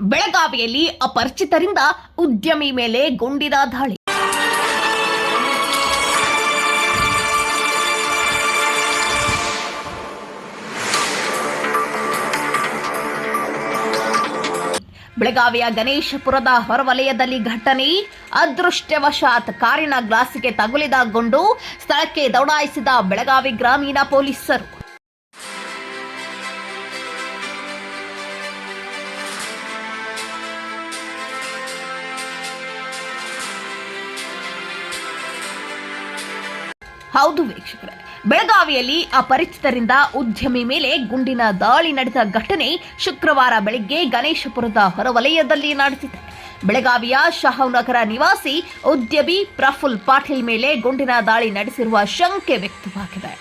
ಬೆಳಗಾವಿಯಲ್ಲಿ ಅಪರಿಚಿತರಿಂದ ಉದ್ಯಮಿ ಮೇಲೆ ಗುಂಡಿನ ದಾಳಿ. ಬೆಳಗಾವಿಯ ಗಣೇಶಪುರದ ಹೊರವಲಯದಲ್ಲಿ ಘಟನೆ, ಅದೃಷ್ಟವಶಾತ್ ಕಾರಿನ ಗ್ಲಾಸಿಗೆ ತಗುಲಿದ ಗುಂಡು ಸ್ಥಳಕ್ಕೆ ದೌಡಾಯಿಸಿದ ಬೆಳಗಾವಿ ಗ್ರಾಮೀಣ ಪೊಲೀಸರು. ಹೌದು ವೀಕ್ಷಕರೇ. ಬೆಳಗಾವಿಯಲ್ಲಿ ಅಪರಿಚಿತರಿಂದ ಉದ್ಯಮಿ ಮೇಲೆ ಗುಂಡಿನ ದಾಳಿ ನಡೆದ ಘಟನೆ ಶುಕ್ರವಾರ ಬೆಳಗ್ಗೆ ಗಣೇಶಪುರದ ಹೊರವಲಯದಲ್ಲಿ ನಡೆದಿದೆ. ಬೆಳಗಾವಿಯ ಶಾಹುನಗರ ನಿವಾಸಿ ಉದ್ಯಮಿ ಪ್ರಫುಲ್ ಪಾಟೀಲ್ ಮೇಲೆ ಗುಂಡಿನ ದಾಳಿ ನಡೆಸಿರುವ ಶಂಕೆ ವ್ಯಕ್ತವಾಗಿದೆ.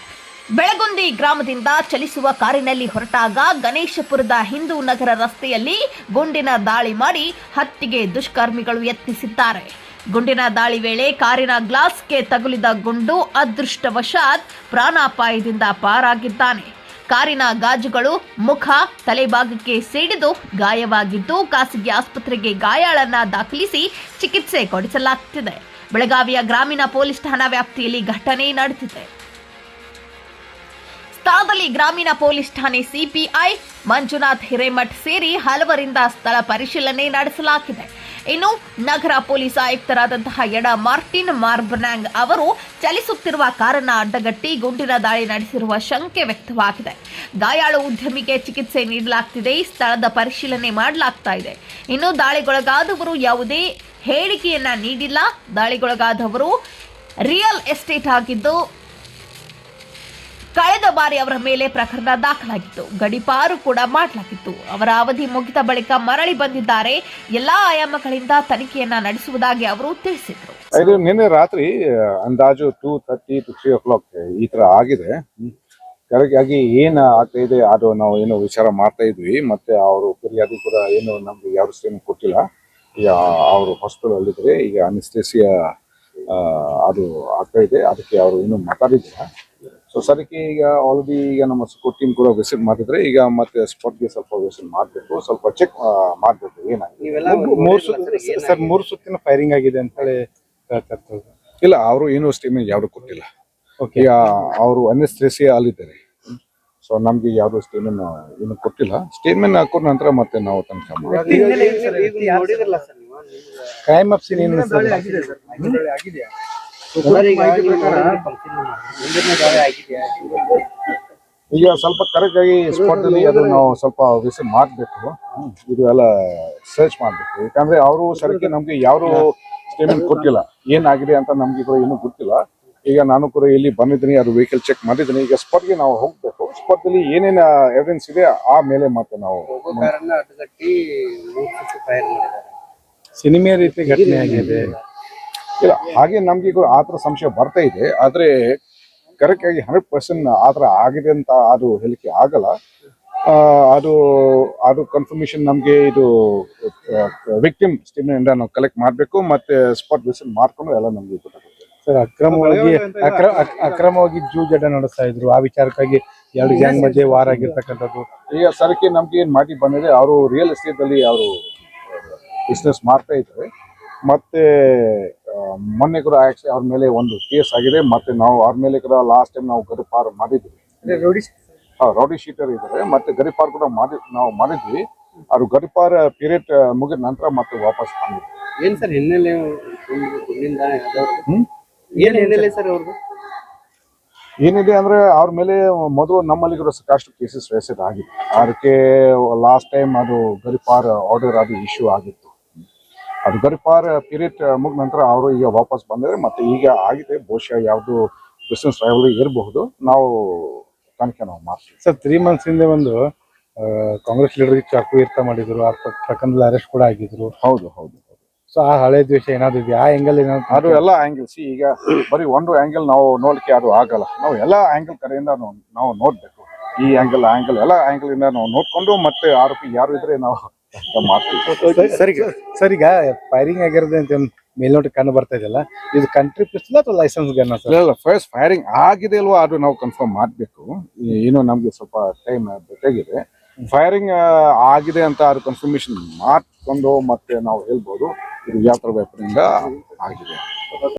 ಬೆಳಗುಂದಿ ಗ್ರಾಮದಿಂದ ಚಲಿಸುವ ಕಾರಿನಲ್ಲಿ ಹೊರಟಾಗ ಗಣೇಶಪುರದ ಹಿಂದೂ ನಗರ ರಸ್ತೆಯಲ್ಲಿ ಗುಂಡಿನ ದಾಳಿ ಮಾಡಿ ಹತ್ತಿಗೆ ದುಷ್ಕರ್ಮಿಗಳು ಯತ್ನಿಸಿದ್ದಾರೆ. ಗುಂಡಿನ ದಾಳಿ ವೇಳೆ ಕಾರಿನ ಗ್ಲಾಸ್ಗೆ ತಗುಲಿದ ಗುಂಡು ಅದೃಷ್ಟವಶಾತ್ ಪ್ರಾಣಾಪಾಯದಿಂದ ಪಾರಾಗಿದ್ದಾನೆ. ಕಾರಿನ ಗಾಜುಗಳು ಮುಖ ತಲೆಭಾಗಕ್ಕೆ ಸಿಡಿದು ಗಾಯವಾಗಿದ್ದು ಖಾಸಗಿ ಆಸ್ಪತ್ರೆಗೆ ಗಾಯಾಳನ್ನ ದಾಖಲಿಸಿ ಚಿಕಿತ್ಸೆ ಕೊಡಿಸಲಾಗುತ್ತಿದೆ ಬೆಳಗಾವಿಯ ಗ್ರಾಮೀಣ ಪೊಲೀಸ್ ಠಾಣಾ ವ್ಯಾಪ್ತಿಯಲ್ಲಿ ಘಟನೆ ನಡೆದಿದೆ. ಸ್ಥಳದಲ್ಲಿ ಗ್ರಾಮೀಣ ಪೊಲೀಸ್ ಠಾಣೆ ಸಿಪಿಐ, ಮಂಜುನಾಥ್ ಹಿರೇಮಠ್ ಸೇರಿ ಹಲವರಿಂದ ಸ್ಥಳ ಪರಿಶೀಲನೆ ನಡೆಸಲಾಗಿದೆ. ಇನ್ನು ನಗರ ಪೊಲೀಸ್ ಆಯುಕ್ತರಾದಂತಹ ಎಡ ಮಾರ್ಟಿನ್ ಮಾರ್ಬನಾಂಗ್ ಅವರು ಚಲಿಸುತ್ತಿರುವ ಕಾರನ್ನ ಅಡ್ಡಗಟ್ಟಿ ಗುಂಡಿನ ದಾಳಿ ನಡೆಸಿರುವ ಶಂಕೆ ವ್ಯಕ್ತವಾಗಿದೆ. ಗಾಯಾಳು ಉದ್ಯಮಿಗೆ ಚಿಕಿತ್ಸೆ ನೀಡಲಾಗ್ತಿದೆ. ಸ್ಥಳದ ಪರಿಶೀಲನೆ ಮಾಡಲಾಗ್ತಾ ಇದೆ. ಇನ್ನು ದಾಳಿಗೊಳಗಾದವರು ಯಾವುದೇ ಹೇಳಿಕೆಯನ್ನ ನೀಡಿಲ್ಲ. ದಾಳಿಗೊಳಗಾದವರು ರಿಯಲ್ ಎಸ್ಟೇಟ್ ಆಗಿದ್ದು ಕಳೆದ ಬಾರಿ ಅವರ ಮೇಲೆ ಪ್ರಕರಣ ದಾಖಲಾಗಿತ್ತು. ಗಡಿಪಾರು ಕೂಡ ಮಾಡಲಾಗಿತ್ತು. ಅವರ ಅವಧಿ ಮುಗಿದ ಬಳಿಕ ಮರಳಿ ಬಂದಿದ್ದಾರೆ. ಎಲ್ಲಾ ಆಯಾಮಗಳಿಂದ ತನಿಖೆಯನ್ನ ನಡೆಸುವುದಾಗಿ ಅವರು ತಿಳಿಸಿದರು. ಇದು ನಿನ್ನೆ ರಾತ್ರಿ ಅಂದಾಜು two thirty to three o'clock ಈ ತರ ಆಗಿದೆ. ಕರೆಕ್ಟ್ ಆಗಿ ಏನ್ ಆಗ್ತಾ ಇದೆ, ಅದು ನಾವು ಏನು ವಿಚಾರ ಮಾಡ್ತಾ ಇದ್ವಿ. ಮತ್ತೆ ಅವರು ಫಿರ್ಯಾದಿ ಕೂಡ ಏನು ನಮ್ಗೆ ಯಾವ ಸ್ಟೇನು ಕೊಟ್ಟಿಲ್ಲ. ಈಗ ಅವರು ಹಾಸ್ಪಿಟಲ್ ಅಲ್ಲಿದ್ರೆ ಈಗ ಅನಿಸ್ಟೇಸಿಯಾ ಅದು ಆಗ್ತಾ ಇದೆ. ಅದಕ್ಕೆ ಅವರು ಏನು ಮಾತಾಡಿಲ್ಲ. ಸೊ ಸರಕ್ಕೆ ಈಗ ಆಲ್ರೆಡಿ ಈಗ ನಮ್ಮ ಸ್ಕೂಲ್ ಟೀಮ್ ಕೂಡ ವಿಸಿಟ್ ಮಾಡಿದ್ರೆ ಈಗ ಮತ್ತೆ ಸ್ಪಾಟ್ಗೆ ಸ್ವಲ್ಪ ವಿಸಿಟ್ ಮಾಡಬೇಕು ಸ್ವಲ್ಪ ಚೆಕ್ ಮಾಡಬೇಕು ಏನಾಗಿದೆ? ಮೂರ್ ಸರ್ ಮೂರು ಸುತ್ತಿನ ಫೈರಿಂಗ್ ಆಗಿದೆ ಅಂತ ಹೇಳಿ ಹೇಳ್ತಾ ಇಲ್ಲ ಅವರು ಏನು ಸ್ಟೇಟ್ಮೆಂಟ್ ಯಾವ್ದು ಕೊಟ್ಟಿಲ್ಲ. ಈಗ ಅವರು ಅನಿಸ್ಟ್ರೇಸಿಯಾ ಅಲ್ಲಿದ್ದಾರೆ. ಸೊ ನಮ್ಗೆ ಯಾವ್ದು ಸ್ಟೇಟ್ಮೆಂಟ್ ಏನು ಕೊಟ್ಟಿಲ್ಲ. ಸ್ಟೇಟ್ಮೆಂಟ್ ಹಾಕೋ ನಂತರ ಮತ್ತೆ ನಾವು ತನಕ ಮಾಡ್ತೀವಿ. ಕ್ರೈಮ್ ಆಫ್ ಸೀನ್ ಏನು ಸರ್ ಈಗ ಸ್ವಲ್ಪ ಕರೆಕ್ಟ್ ಆಗಿ ಸ್ಪಾಟ್ ಅಲ್ಲಿ ಅದು ನಾವು ಸ್ವಲ್ಪ ವಿಸಿ ಮಾಡಬೇಕು. ಇದು ಎಲ್ಲ ಸರ್ಚ್ ಮಾಡಬೇಕು. ಯಾಕಂದ್ರೆ ಅವರು ಸರಕ್ಕೆ ನಮ್ಗೆ ಯಾರು ಸ್ಟೇಟ್ಮೆಂಟ್ ಕೊಟ್ಟಿಲ್ಲ. ಏನಾಗಿದೆ ಅಂತ ನಮ್ಗೆ ಕೂಡ ಏನು ಗೊತ್ತಿಲ್ಲ. ಈಗ ನಾನು ಕೂಡ ಇಲ್ಲಿ ಬಂದಿದ್ದೀನಿ ಅದು ವೆಹಿಕಲ್ ಚೆಕ್ ಮಾಡಿದ್ದೀನಿ. ಈಗ ಸ್ಪಾಟ್ಗೆ ನಾವು ಹೋಗ್ಬೇಕು. ಸ್ಪಾಟ್ ಅಲ್ಲಿ ಏನೇನು ಎವಿಡೆನ್ಸ್ ಇದೆ ಆ ಮೇಲೆ ಮತ್ತೆ ನಾವು ಸಿನಿಮಾ ರೀತಿ ಘಟನೆ ಆಗಿದೆ. ಇಲ್ಲ ಹಾಗೆ ನಮ್ಗೆ ಈಗ ಆ ಥರ ಸಂಶಯ ಬರ್ತಾ ಇದೆ. ಆದರೆ ಕರೆಕ್ಟ್ ಆಗಿ ಹಂಡ್ರೆಡ್ ಪರ್ಸೆಂಟ್ ಆ ಥರ ಆಗಿದೆ ಅಂತ ಅದು ಹೇಳಿಕೆ ಆಗಲ್ಲ. ಆ, ಅದು ಅದು ಕನ್ಫರ್ಮೇಶನ್ ನಮಗೆ ಇದು ವಿಕ್ಟಿಮ್ ಸ್ಟೇಟ್ಮೆಂಟ್ ನಾವು ಕಲೆಕ್ಟ್ ಮಾಡಬೇಕು ಮತ್ತೆ ಸ್ಪಾಟ್ ವಿಸಿಟ್ ಮಾಡ್ಕೊಂಡು ಎಲ್ಲ ನಮಗೆ ಗೊತ್ತಾಗುತ್ತೆ ಸರ್ ಅಕ್ರಮವಾಗಿ ಅಕ್ರ- ಅಕ್- ಅಕ್ರಮವಾಗಿ ಜೂಜಾಟ ನಡೆಸ್ತಾ ಇದ್ರು. ಆ ವಿಚಾರಕ್ಕಾಗಿ ಎರಡು ಗ್ಯಾಂಗ್ ಮಧ್ಯೆ ವಾರ ಆಗಿರ್ತಕ್ಕಂಥದ್ದು. ಈಗ ಸರಕೆ ನಮ್ಗೆ ಏನು ಮಾಡಿ ಬಂದಿದೆ ಅವರು ರಿಯಲ್ ಎಸ್ಟೇಟ್ ಅಲ್ಲಿ ಅವರು ಬಿಸ್ನೆಸ್ ಮಾಡ್ತಾ ಇದ್ದಾರೆ. ಮತ್ತೆ ಮೊನ್ನೆ ಕೂಡ ಆಕ್ಚುಲಿ ಅವ್ರ ಮೇಲೆ ಒಂದು ಕೇಸ್ ಆಗಿದೆ. ಮತ್ತೆ ನಾವು ಅವ್ರ ಮೇಲೆ ಕೂಡ ಲಾಸ್ಟ್ ಟೈಮ್ ನಾವು ಗಡಿಪಾರ್ ಮಾಡಿದ್ವಿ. ಹಾ, ರೌಡಿ ಶೀಟರ್ ಇದ್ದಾರೆ ಮತ್ತೆ ಗರಿಫಾರ್ ಕೂಡ ಮಾಡಿ ನಾವು ಮಾಡಿದ್ವಿ. ಅವ್ರು ಗಡಿಪಾರ್ ಪೀರಿಯಡ್ ಮುಗಿದ ನಂತರ ಮತ್ತೆ ವಾಪಸ್ ಬಂದಿದ್ವಿ ಏನ್ ಸರ್ ಹಿನ್ನೆಲೆ ಗುಂಡಿನ ದಾಳಿ ಆದವ್ರ್ದು? ಹ್ಮ್? ಏನ್ ಹಿನ್ನೆಲೆ ಸರ್ ಅವ್ರದ್ದು ಏನಿದೆ ಅಂದ್ರೆ ಅವ್ರ ಮೇಲೆ ಮೊದಲು ನಮ್ಮಲ್ಲಿ ಕೂಡ ಸಾಕಷ್ಟು ಕೇಸಸ್ ರೇಸೆಡ್ ಆಗಿದೆ. ಅದಕ್ಕೆ ಲಾಸ್ಟ್ ಟೈಮ್ ಅದು ಗಡಿಪಾರ್ ಆರ್ಡರ್ ಅದು ಇಶ್ಯೂ ಆಗಿತ್ತು. ಅದು ಫಾರ್ ಪೀರಿಯಡ್ ಮುಗಿದ ನಂತರ ಅವರು ಈಗ ವಾಪಸ್ ಬಂದರೆ ಮತ್ತೆ ಈಗ ಆಗಿದೆ. ಬಹುಶಃ ಯಾವುದು ಬಿಸ್ನೆಸ್ ರೈವಲ್ ಇರಬಹುದು. ನಾವು ತನಿಖೆ ನಾವು ಮಾಡ್ತೀವಿ. ಸರ್ ತ್ರೀ ಮಂತ್ಸ್ ಹಿಂದೆ ಒಂದು ಕಾಂಗ್ರೆಸ್ ಲೀಡರ್ ಚಾಕು ಇರ್ತ ಮಾಡಿದ್ರು. ಆ ಪ್ರ- ಪ್ರಕರಣದಲ್ಲಿ ಅರೆಸ್ಟ್ ಕೂಡ ಆಗಿದ್ರು. ಹೌದು ಹೌದು ಸೊ ಆ ಹಳೆ ದ್ವೇಷ ಏನಾದ್ರು ಇದೆಯಾ? ಆ ಆ್ಯಂಗಲ್ ಏನಾದ್ರು ಅದು ಎಲ್ಲ ಆ್ಯಂಗಲ್ಸ್ ಈಗ ಬರೀ ಒಂದು ಆಂಗಲ್ ನಾವು ನೋಡಲಿಕ್ಕೆ ಅದು ಆಗಲ್ಲ. ನಾವು ಎಲ್ಲ ಆ್ಯಂಗಲ್ ಕಡೆಯಿಂದ ನಾವು ನೋಡಬೇಕು. ಈ ಆ್ಯಂಗಲ್ ಆಂಗಲ್ ಎಲ್ಲ ಆಂಗಲ್ ಇಂದ ನಾವು ನೋಡಿಕೊಂಡು ಮತ್ತೆ ಆರೋಪಿ ಯಾರು ಇದ್ರೆ ನಾವು ಸರ್ ಈಗ ಸರ್ ಈಗ ಫೈರಿಂಗ್ ಆಗಿರೋದು ಅಂತ ಮೇಲ್ನೋಟ ಕಂಡು ಬರ್ತಾ ಇದೆಯಲ್ಲ? ಇದು ಕಂಟ್ರಿ ಪಿಸ್ತಲ್ ಅಥವಾ ಲೈಸೆನ್ಸ್ ಗನ್ ಸರ್? ಇಲ್ಲ ಫಸ್ಟ್ ಫೈರಿಂಗ್ ಆಗಿದೆ ಅಲ್ವಾ ಅದು ನಾವು ಕನ್ಫರ್ಮ್ ಮಾಡಬೇಕು. ಏನು ನಮ್ಗೆ ಸ್ವಲ್ಪ ಟೈಮ್ ಬೇಕಾಗಿದೆ. ಫೈರಿಂಗ್ ಆಗಿದೆ ಅಂತ ಅದು ಕನ್ಫರ್ಮೇಶನ್ ಮಾಡ್ಕೊಂಡು ಮತ್ತೆ ನಾವು ಹೇಳ್ಬೋದು. ಇದು ಯಾವ ಥರ ವೆಪನ್ ಇಂದ ಆಗಿದೆ.